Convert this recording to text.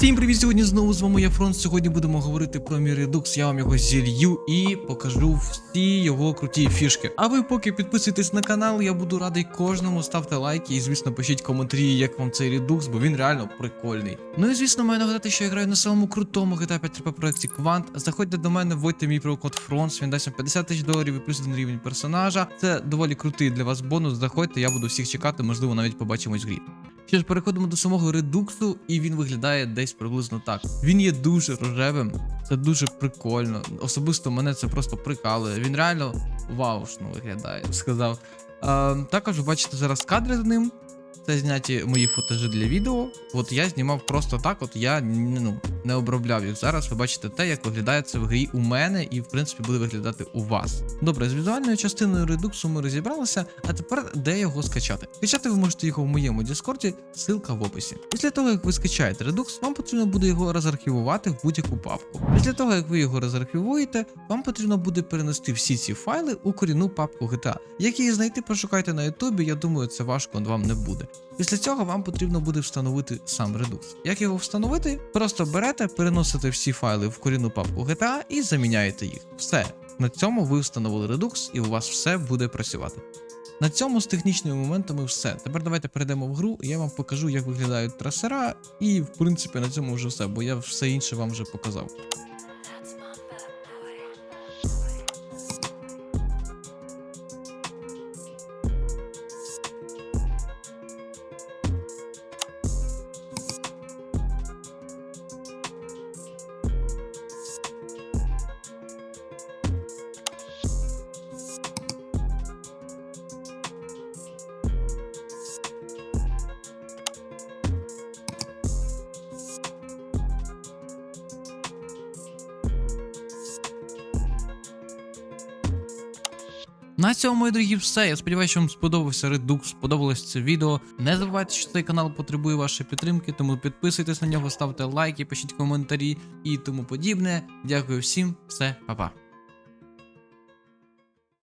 Всім привіт! Сьогодні знову з вами я Фронт. Сьогодні будемо говорити про мій редукс. Я вам його зілью і покажу всі його круті фішки. А ви поки підписуйтесь на канал, я буду радий кожному. Ставте лайки і, звісно, пишіть коментарі, як вам цей редукс, бо він реально прикольний. Ну і звісно, маю нагадати, що я граю на самому крутому GTA 5 3 проекті Квант. Заходьте до мене, вводьте мій промокод Фронт, він дасть вам 50 тисяч доларів і плюс один рівень персонажа. Це доволі крутий для вас бонус. Заходьте, я буду всіх чекати, можливо, навіть побачимось в грі. Що ж, переходимо до самого редуксу, і він виглядає десь приблизно так. Він є дуже рожевим, це дуже прикольно. Особисто мене це просто прикалує. Він реально ваушно виглядає, сказав. Е, також ви бачите зараз кадри з ним. Це зняті мої футажі для відео. От я знімав просто так, от я ну, не обробляв їх. Зараз ви бачите те, як виглядає це в грі у мене, і в принципі буде виглядати у вас. Добре, з візуальною частиною редуксу ми розібралися, а тепер де його скачати? Скачати ви можете його в моєму Діскорді, ссылка в описі. Після того, як ви скачаєте редукс, вам потрібно буде його розархівувати в будь-яку папку. Після того, як ви його розархівуєте, вам потрібно буде перенести всі ці файли у корінну папку GTA. Як її знайти, пошукайте на Ютубі, я думаю, це важко вам не буде. Після цього вам потрібно буде встановити сам Redux. Як його встановити? Просто берете, переносите всі файли в корінну папку GTA і заміняєте їх. Все. На цьому ви встановили Redux і у вас все буде працювати. На цьому з технічними моментами все. Тепер давайте перейдемо в гру, і я вам покажу, як виглядають трасера, і в принципі на цьому вже все, бо я все інше вам вже показав. На цьому, мої дорогі, все. Я сподіваюся, що вам сподобався редукс, сподобалось це відео. Не забувайте, що цей канал потребує вашої підтримки, тому підписуйтесь на нього, ставте лайки, пишіть коментарі і тому подібне. Дякую всім, все, па-па.